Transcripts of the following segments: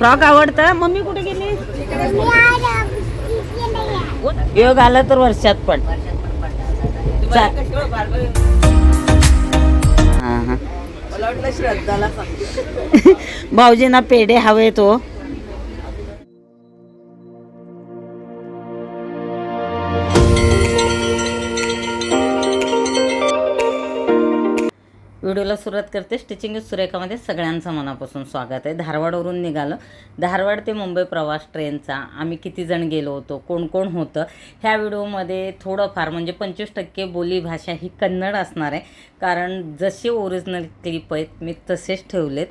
Frock आवडतं? Mummy कुठे गेली? योग आला तर वर्षात पण. हा, हा. भाऊजींना पेढे हवे तो व्हिडिओला सुरुवात करते. स्टिचिंग सुरेखामध्ये सगळ्यांचं मनापासून स्वागत आहे. धारवाडवरून निघालं. धारवाड ते मुंबई प्रवास ट्रेनचा. आम्ही किती जण गेलो होतो? कोण कोण होतं? ह्या व्हिडिओमध्ये थोडंफार म्हणजे पंचवीस टक्के बोलीभाषा ही कन्नड असणार आहे. कारण जसे ओरिजिनल क्लिप आहेत मी तसेच ठेवलेत.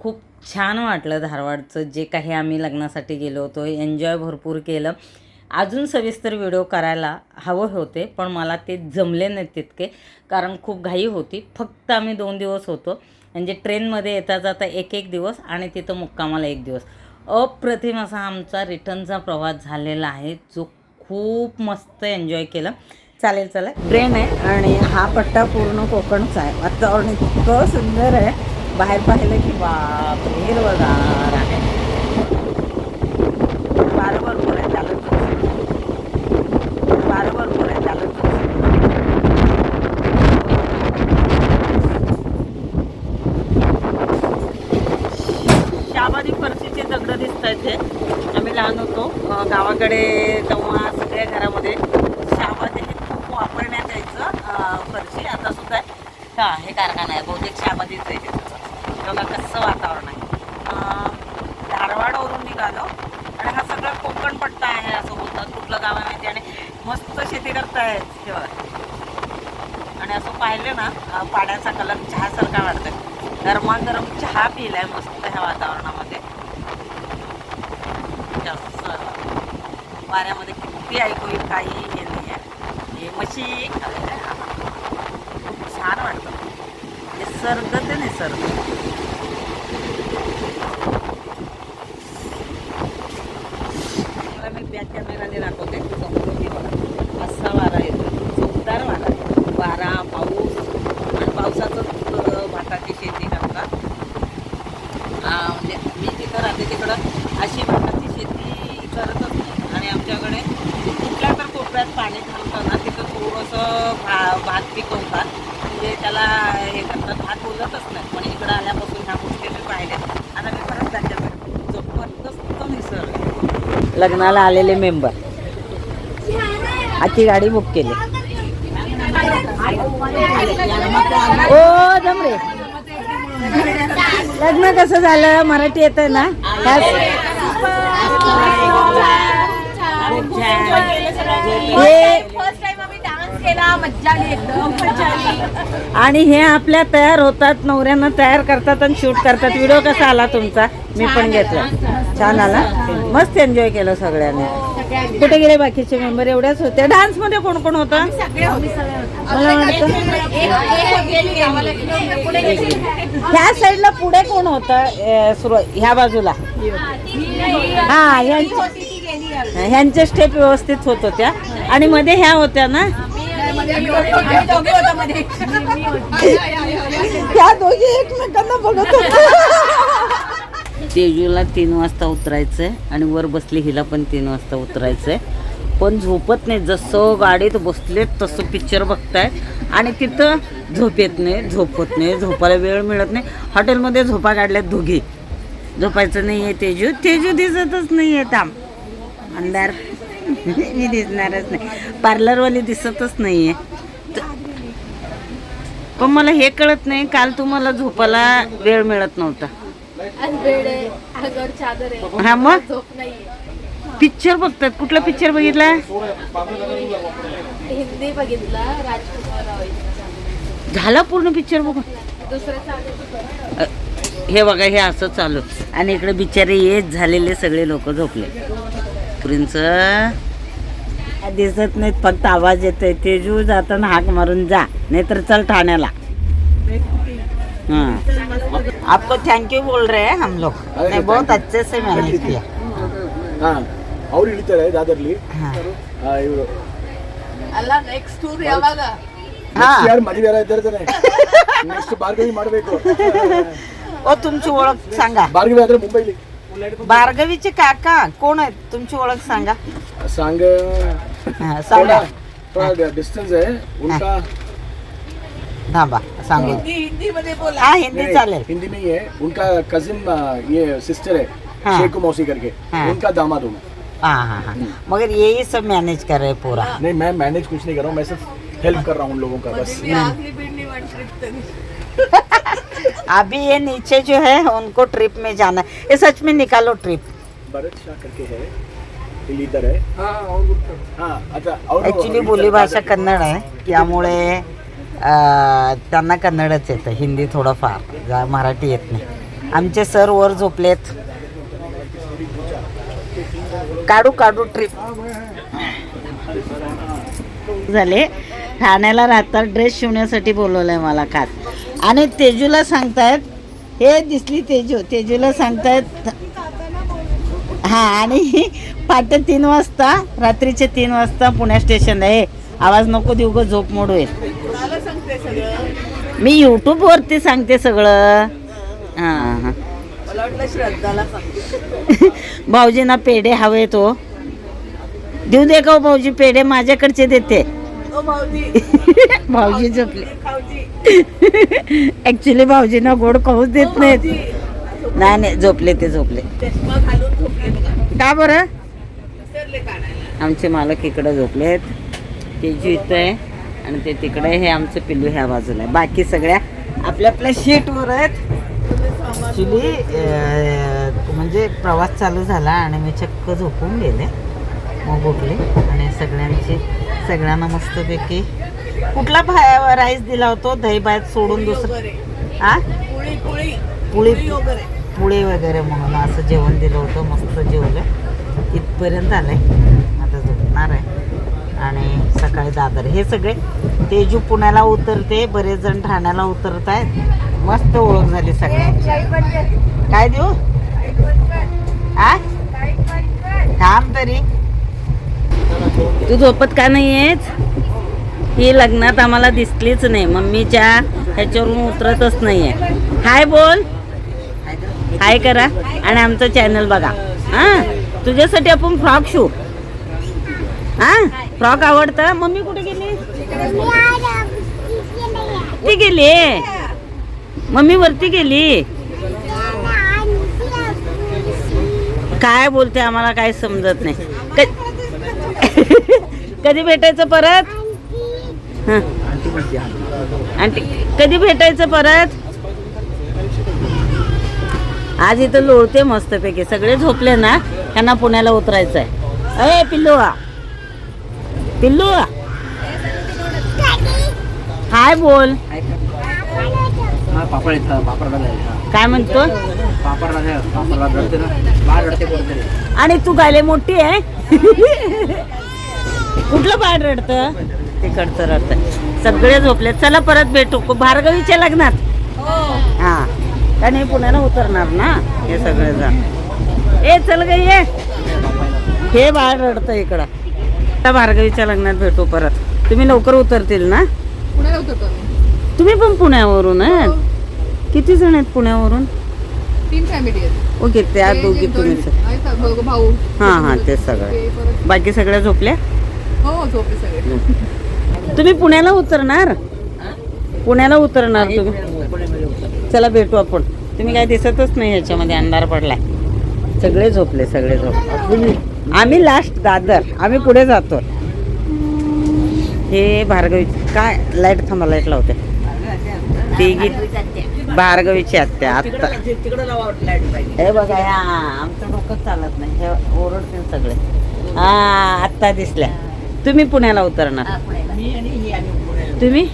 खूप छान वाटलं धारवाडचं. जे काही आम्ही लग्नासाठी गेलो होतो एन्जॉय भरपूर केलं. अजून सविस्तर व्हिडिओ करायला हवं होते पण मला ते जमले नाही तितके कारण खूप घाई होती. फक्त आम्ही दोन दिवस होतो. म्हणजे ट्रेनमध्ये येता जाता एक एक दिवस आणि तिथं मुक्कामाला एक दिवस. अप्रतिम असा आमचा रिटर्नचा प्रवास झालेला आहे जो खूप मस्त एन्जॉय केलं. चालेल चला ट्रेन आहे आणि हा पट्टा पूर्ण कोकणचा आहे. वातावरण इतकं सुंदर आहे. बाहेर पाहिलं की बाप बघा आहे वारं भरपूर आहे चालत वारं भरपूर आहे चालत शाबादी फरशीचे दगड दिसत आहेत हे आम्ही लहान होतो अं, गावाकडे तेव्हा सगळ्या घरामध्ये शाबादी हे खूप वापरण्यात यायचं अं, फरशी आता सुद्धा हा हे कारखाना आहे बहुतेक शाबादीच आहे असं वातावरण आहे. धारवाडवरून निघालो आणि हा सगळा कोकण पट्टा आहे असं बोलतात कुठलं गाव आहे माहिती? आणि मस्त शेती करतायत तेव्हा आणि असं पाहिलं ना पाण्याचा कलर चहासारखा वाटतोय. गरमागरम चहा पिलाय मस्त ह्या वातावरणामध्ये. जास्त वाऱ्यामध्ये किती ऐकू येईल काही हे नाही आहे. हे म्हशी खूप छान वाटतं. निसर्ग ते निसर्ग. मला मी बॅक कॅमेराने दाखवते. समोरून बघा. असा वारा येतो जोरदार वारा वारा पाऊस. आणि पावसाचं भाताची शेती करतात म्हणजे मी तिथं राहते तिकडं अशी भाताची शेती करतच नाही. आणि आमच्याकडे कुठल्या तर कोपऱ्यात पाणी थांबतं ना तिथं थोडंसं भा भात पिकवतात. म्हणजे त्याला हे करतात. भात बोलतच नाही. पण इकडं आल्यापासून ह्या गोष्टी मी पाहिल्या आता मी परत त्यांच्याकडे जबरदस्त निसर्ग लग्नाला आलेले मेंबर आजची गाडी बुक केली. ओ जमरे लग्न कसं झालं? मराठी येत ना? हे फर्स्ट टाइम आम्ही डान्स केला मज्जा आली एकदम मज्जा आली आणि हे आपल्या तयार होतात नवऱ्यांना तयार करतात आणि शूट करतात. व्हिडिओ कसा आला तुमचा? मी पण घेतला. छान आला. मस्त एन्जॉय केलं सगळ्यांनी. कुठे गेले बाकीचे मेंबर एवढ्याच होत्या. डान्समध्ये कोण कोण होता? मला वाटतं. ह्या साईडला पुढे कोण होतं? सुरू ह्या बाजूला. हा ह्यांचे ह्यांच्या स्टेप व्यवस्थित होत होत्या. आणि मध्ये ह्या होत्या ना? त्या दोघी एकमेकांना बघत तेजूला तीन वाजता उतरायचंय आणि वर बसली हिला पण तीन वाजता उतरायचंय. पण झोपत नाही. जसं गाडीत बसलेत तसं पिक्चर बघताय. आणि तिथं झोप येत नाही झोप होत नाही झोपायला वेळ मिळत नाही. हॉटेलमध्ये झोपा काढल्यात दोघी. झोपायचं नाही आहे तेजू. तेजू दिसतच नाही आहे थांब अंधार मी दिसणारच नाही. पार्लरवाली दिसतच नाही आहे पण मला हे कळत नाही काल तुम्हाला झोपायला वेळ मिळत नव्हता. हा मग? पिक्चर बघतात. कुठला पिक्चर बघितला? हिंदी बघितला झाला पूर्ण पिक्चर बघून? हे बघा हे असं चालू. आणि इकडे बिचारे येत झालेले सगळे लोक झोपले. पुरींच दिसत नाहीत फक्त आवाज येतोय तेजू जाताना हाक मारून जा नाहीतर चल ठाण्याला हाँ आपको थैंक यू बोल रहे हैं हम लोग नहीं बहुत अच्छे से मैनेज किया ಹಾ ಅವ್ರು ಇಳಿತಾರೆ ದಾದರ್ಲಿ हाँ ಇವರು ಅಲ್ಲ ನೆಕ್ಸ್ಟ್ ಟೂರ್ ಯಾವಾಗ हाँ ಯಾರು ಮದುವೆ ಯಾರು ಇದ್ದಾರೆ ನೆಕ್ಸ್ಟ್ ಭಾರ್ಗವಿ ಮಾಡಬೇಕು ओ तुमची ओळख सांगा ಭಾರ್ಗವಿ ಆದ್ರೆ ಮುಂಬೈಲಿ भार्गवीचे काका कोण आहेत? तुमची ओळख सांगा. सांग. हा, सांगा. थोड़ा थोड़ा डिस्टेंस है. उनका थांबा सांगू. हिंदी मध्ये बोला. हा हिंदी नहीं, चालेल. हिंदी नहीं है उनका कजिन ये सिस्टर है हाँ। शेखू मौसी करके. हाँ। उनका दामाद हूँ हाँ हाँ. हाँ मगर यही सब मैनेज कर रहे हैं पूरा. नहीं मैं मैनेज कुछ नहीं कर रहा हूँ. मैं सिर्फ हेल्प कर रहा हूँ उन लोगों का बस. अभी ये नीचे जो है उनको ट्रिप में जाना है। ये सच में निकालो ट्रिप भरत शाह करके है लीडर है। हाँ अच्छा और ॲक्च्युली बोलीभाषा कन्नड आहे त्यामुळे त्यांना कन्नडच येतं हिंदी थोडंफार जा मराठी येत नाही. आमचे सर वर झोपलेत. काढू काढू ट्रिप झाले. ठाण्याला राहतात ड्रेस शिवण्यासाठी बोलवलंय मला काल आणि तेजूला सांगतायत हे दिसली तेजू तेजूला सांगतायत हा आणि पाटे तीन वाजता रात्रीचे तीन वाजता पुण्या स्टेशन आहे आवाज नको देऊ ग झोप मोड होईल. मी युट्यूब वरती सांगते सगळं. हा हा. भाऊजींना पेढे हवे तो देऊ दे का हो भाऊजी पेढे माझ्याकडचे देते. भाऊजी. भाऊजी झोपले. ऍक्च्युली भाऊजींना गोड खाऊच देत नाहीत. नाही नाही झोपले ते झोपले. का बरं? आमचे मालक इकडे झोपले आहेत. तेजू इथं आहे आणि ते तिकडे हे आमचं पिल्लू ह्या बाजूला आहे. बाकी सगळ्या आपल्या आपल्या शीटवर आहेत. ॲक्च्युली म्हणजे प्रवास चालू झाला आणि मी चक्क झोपून गेले. मग उठले आणि सगळ्यांची सगळ्यांना मस्तपैकी. कुठला भा राईस दिला होतो? दही भात सोडून दुसरं हा पुळी पुळी. वगैरे. म्हणून असं जेवण दिलं होतं मस्त जेवलं. इथपर्यंत आलंय. आता झोपणार आहे. आणि सकाळी दादर. हे सगळे तेजू पुण्याला उतरते बरेच जण ठाण्याला उतरत आहेत मस्त ओळख झाली सगळ्यांची. काय देऊ? आ? थांब तरी. तू झोपत का नाही आहेस ही लग्नात आम्हाला दिसलीच नाही. मम्मीच्या ह्याच्यावरून उतरतच नाही आहे हाय बोल. हाय करा. आणि आमचं चॅनल बघा. हां? तुझ्यासाठी आपण फ्रॉक शिवू हां? फ्रॉक आवडतं? मम्मी कुठे गेली? ती गेली. मम्मी वरती गेली. काय बोलते? आम्हाला काय समजत नाही. कधी भेटायचं परत? हं. आंटी कधी भेटायचं परत? आज इथं लोळते मस्तपैकी. सगळे झोपले ना त्यांना पुण्याला उतरायचं आहे अरे पिल्लू. पिल्लू. हाय बोल. काय म्हणतो? आणि तू गायले मोठी आहे? कुठलं बाळ रडतं? तिकडचं रडतं सगळे झोपले चला परत भेटू. भार्गवीच्या लग्नात. हा. हे. पुण्याला उतरणार ना हे सगळे जण ए चल ग ये. हे बाळ रडतं इकडं. आता भार्गवीच्या लग्नात भेटू परत. तुम्ही लवकर उतरतील ना? पुण्याला उतरतो तुम्ही पण पुण्यावरून आहेत किती जण आहेत पुण्यावरून? तीन फॅमिली आहेत. ओके त्या दोघी तुम्ही भाऊ. हां हां ते सगळे. बाकी सगळ्या झोपल्या? हो सगळे. तुम्ही पुण्याला उतरणार? पुण्याला उतरणार तुम्ही. चला भेटू आपण. तुम्ही काय दिसतच नाही ह्याच्यामध्ये अंधार पडलाय. सगळे झोपले सगळे झोपले. आम्ही लास्ट दादर. आम्ही पुढे जातो. हे भार्गवी काय? लाइट थांबा लाइट लावते. तिघी भार्गवीची आत्या आत्ता. हे बघा आमचं डोकं चालत नाही. हे ओरडतील सगळे. हा आत्ता दिसल्या. तुम्ही पुण्याला उतरणार. तुम्ही?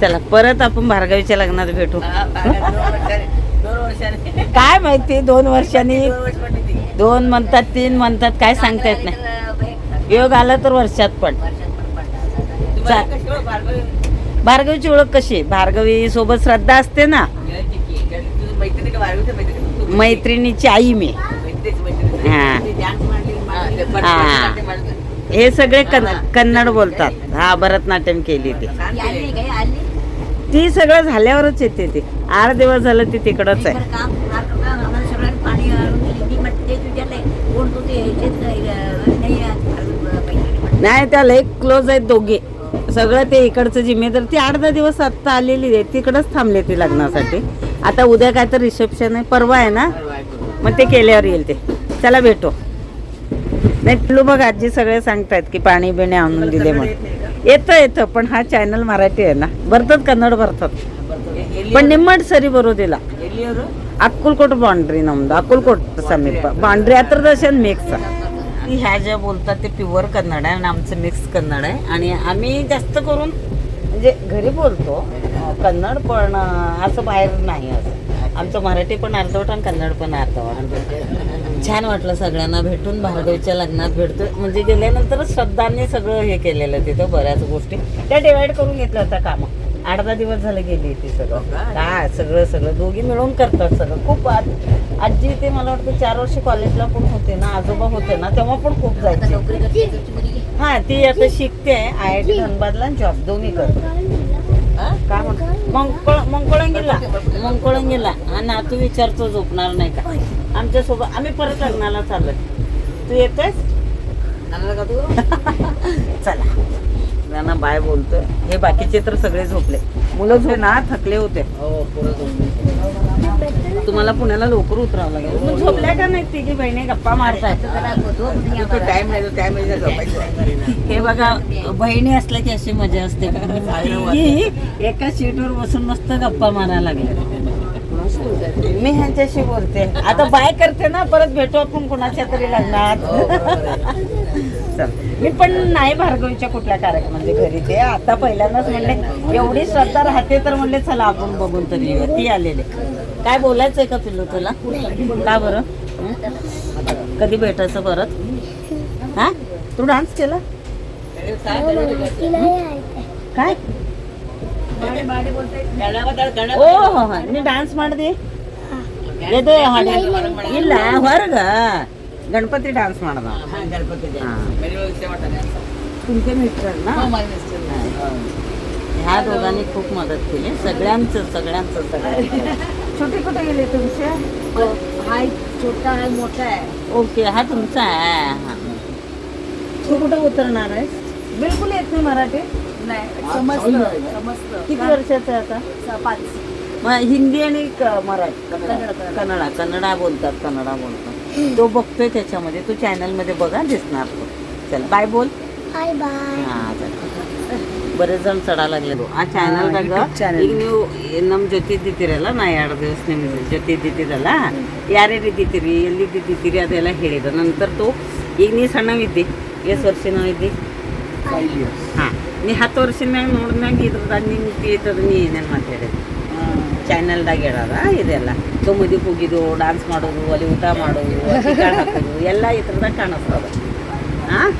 चला परत आपण भार्गवीच्या लग्नात भेटू. काय माहिती दोन वर्षांनी दोन म्हणतात तीन म्हणतात काय सांगता येत नाही. योग आला तर वर्षात पण चा- भार्गवीची ओळख कशी? भार्गवी सोबत श्रद्धा असते ना. मैत्रिणीची आई मी. हा. हे सगळे कन- कन्नड बोलतात. हा भरतनाट्यम केली ती. ती सगळं झाल्यावरच येते ती. आठ दिवस झालं ती तिकडच आहे. नाही त्या लई क्लोज आहेत दोघे. सगळं ते इकडचं जिम्मेदार. ती आठ दहा दिवस आत्ता आलेली आहे. तिकडंच थांबले ती लग्नासाठी. आता उद्या काय तर रिसेप्शन आहे. परवा आहे ना? मग ते केल्यावर येईल ते. चला भेटू. नाही पिल्लू बघ आजी सगळे सांगतायत की पाणी बिणे आणून दिले म्हणून. येतं येतं पण हा चॅनल मराठी आहे ना. भरतात कन्नड भरतात. पण निम्मट सरी बरो दिला. अक्कलकोट बाउंड्री नಮ್ದು अक्कलकोट समीप. बाउंड्री हत्र दर्शन मिक्स ह्या ज्या बोलतात ते प्युअर कन्नड आहे आणि आमचं मिक्स कन्नड आहे. आणि आम्ही जास्त करून म्हणजे घरी बोलतो कन्नड पण असं बाहेर नाही असं. आमचं मराठी पण अर्धवट आणि कन्नड पण अर्धवट. छान वाटलं सगळ्यांना भेटून. भार्गवीच्या लग्नात भेटतो म्हणजे गेल्यानंतर श्रद्धांनी सगळं हे केलेलं तिथं बऱ्याच गोष्टी. त्या डिवाइड करून घेतल्या होत्या कामं. आठ दहा दिवस झाले गेली ती सगळं. काय सगळं सगळं. दोघी मिळून करतात सगळं. खूप आज- आजी ते मला वाटतं चार वर्ष कॉलेजला पण होते ना आजोबा होते ना तेव्हा पण खूप जायचे. हा ती आता शिकते आय आय टी धनबादला जॉब दोन्ही करते. काय म्हणतो मंगळ मंगळंगीला. मंगळंगीला. हा नातू विचारतो झोपणार नाही का? आमच्यासोबत आम्ही परत लग्नाला चाललोय. तू येतोयस चला. त्यांना बाय बोलतोय. हे बाकीचे तर सगळे झोपले. मुलं झोप ना थकले होते. तुम्हाला पुण्याला लवकर उतरावं लागेल. मग झोपल्या का नाही तिघी बहिणी? गप्पा मारतायत टाइम नाही टाइम नाही झोपायचं हे बघा बहिणी असल्या की अशी मजा असते. एका सीटवर बसून मस्त गप्पा मारायला लागले मी ह्यांच्याशी बोलते. आता बाय करते ना परत भेटू आपण कुणाच्या तरी लग्नात. चल. मी पण नाही भार्गवीच्या कुठल्या कार्यक्रम म्हणजे घरी. ते आता पहिल्यांदाच म्हणले एवढी श्रद्धा राहते तर म्हणले चला आपण बघून तरी येऊया. ती आलेले. काय बोलायचंय का पिल्लू तुला? का बरं? हं? कधी भेटायचं परत? हा? तू डान्स केला? काय? ಓ ನೀ ಡ್ಯಾನ್ಸ್ ಮಾಡಿದಿ ಎದೆ ಹಾಡಿ ಇಲ್ಲ ಹೊರಗ ಗಣಪತಿ ಡ್ಯಾನ್ಸ್ ಮಾಡ್ದ गणपती हा. सेवा तुमचे मिस्टर ना ह्या दोघांनी खूप मदत केली सगळ्यांचं सगळ्यांचं सगळ्यांचं छोटे कुठे गेले तुमचे हा एक छोटा आहे मोठा आहे ओके हा तुमचा आहे हा. तू कुठं उतरणार आहे बिलकुल येत नाही मराठी नाही समजलं समजलं किती वर्षाचं आहे आता स- पाच मग हिंदी आणि क- मराठी कन्नड, कन्नड. कन्नडा कन्नडा बोलतात कन्नडा बोलतात तो बघतोय त्याच्यामध्ये तो चॅनल मध्ये बघा दिसणार तो चल बाय बोल ಹಾ, ಚಲ. ಬರೀ ಜನ ಚಡಾಲಾಗ್ಲದು ಆ ಚಾನಲ್ದಾಗ ಈಗ ನೀವು ನಮ್ಮ ಜೊತೆ ಇದ್ದಿದ್ದೀರಲ್ಲ ನಾ ಎರಡು ದಿವಸ ನಿಮ್ಮ ಜೊತೆ ಇದ್ದಿದ್ದೀರಲ್ಲ ಯಾರ್ಯಾರು ಇದ್ದಿದ್ದೀರಿ ಎಲ್ಲಿ ಇದ್ದಿದ್ದೀರಿ ಅದೆಲ್ಲ ಹೇಳಿದ ನಂತರ ತೋ ಈಗ ನೀ ಸಣ್ಣವಿದ್ದಿ ಎಷ್ಟು ವರ್ಷ ಇದ್ದಿ ಹಾಂ ನೀ ಹತ್ತು ವರ್ಷದ ಮ್ಯಾಗ ನೋಡಿದ್ಮ್ಯಾಗ ಇದ್ರದಾಗ ನಿಮ್ಗೆ ತಿಳಿತದ ನೀ ಏನೇನು ಮಾತಾಡಿದ್ರಿ ಚಾನಲ್ದಾಗ ಹೇಳೋದ ಇದೆಲ್ಲ. ಸೊ ಮದುವೆ ಹೋಗಿದ್ದು ಡಾನ್ಸ್ ಮಾಡೋದು ಅಲ್ಲಿ ಊಟ ಮಾಡೋದು ಹಾಕೋದು ಎಲ್ಲ ಇದ್ರದಾಗ ಕಾಣಿಸ್ತದ. ಹಾಂ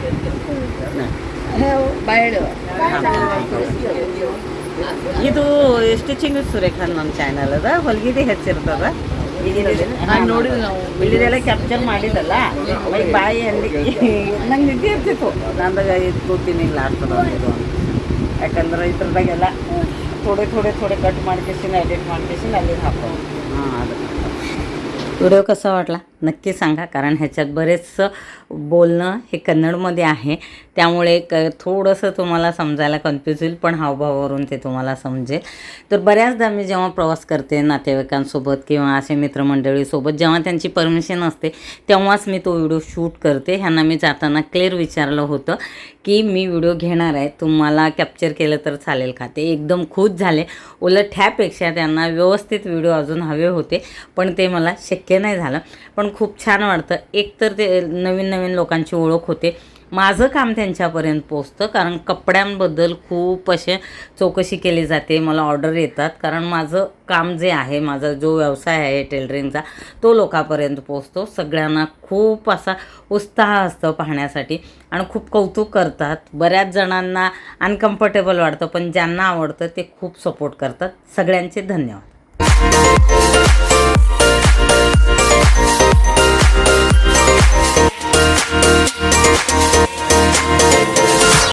ಇದು ಸ್ಟಿಚಿಂಗ್ ಸುರೇಖಾನ್ ನಮ್ಮ ಚಾನಲ್ ಅದ ಹೊಲ್ಗಿದಿ ಹೆಚ್ಚಿರ್ತದ. ಇಳಿದೆಲ್ಲ ಕ್ಯಾಪ್ಚರ್ ಮಾಡಿದಲ್ಲ ಬಾಯಿ ಅಲ್ಲಿ. ನಂಗೆ ನಿದ್ದೆ ಇರ್ತಿತ್ತು. ನಂದಾಗ ಇದು ಕೂತೀನಿ ಲಾಸ್ಟ್ ಇದು ಯಾಕಂದ್ರೆ ಇದ್ರದಾಗೆಲ್ಲ ಥೋಡೆ ಥೋಡೆ ಥೋಡೆ ಕಟ್ ಮಾಡ್ಕೇಸಿನ ಎಡಿಟ್ ಮಾಡ್ಕೇಸಿನ ಅಲ್ಲಿ ಹಾಕೋ ಹಾಂ ಅದು. ವಿಡಿಯೋ ಕಸ ಮಾಡ್ಲಾ नक्की सांगा कारण ह्याच्यात बरेचसं बोलणं हे कन्नडमध्ये आहे. त्यामुळे क थोडंसं तुम्हाला समजायला कन्फ्यूज होईल पण हावभावावरून ते तुम्हाला समजेल. तर बऱ्याचदा मी जेव्हा प्रवास करते नातेवाईकांसोबत किंवा असे मित्रमंडळीसोबत जेव्हा त्यांची परमिशन असते तेव्हाच मी तो व्हिडिओ शूट करते. ह्यांना मी जाताना क्लिअर विचारलं होतं की मी व्हिडिओ घेणार आहे. तुम्हाला कॅप्चर केलं तर चालेल का? ते एकदम खुश झाले. उलट ह्यापेक्षा त्यांना व्यवस्थित व्हिडिओ अजून हवे होते पण ते मला शक्य नाही झालं. पण खूप छान वाटतं. एक तर ते नवीन नवीन लोकांची ओळख होते. माझं काम त्यांच्यापर्यंत पोचतं कारण कपड्यांबद्दल खूप असे चौकशी केली जाते मला ऑर्डर येतात. कारण माझं काम जे आहे माझा जो व्यवसाय आहे टेलरिंगचा तो लोकांपर्यंत पोचतो सगळ्यांना खूप असा उत्साह असतो पाहण्यासाठी आणि खूप कौतुक करतात. बऱ्याच जणांना अनकम्फर्टेबल वाटतं पण ज्यांना आवडतं ते खूप सपोर्ट करतात. सगळ्यांचे धन्यवाद.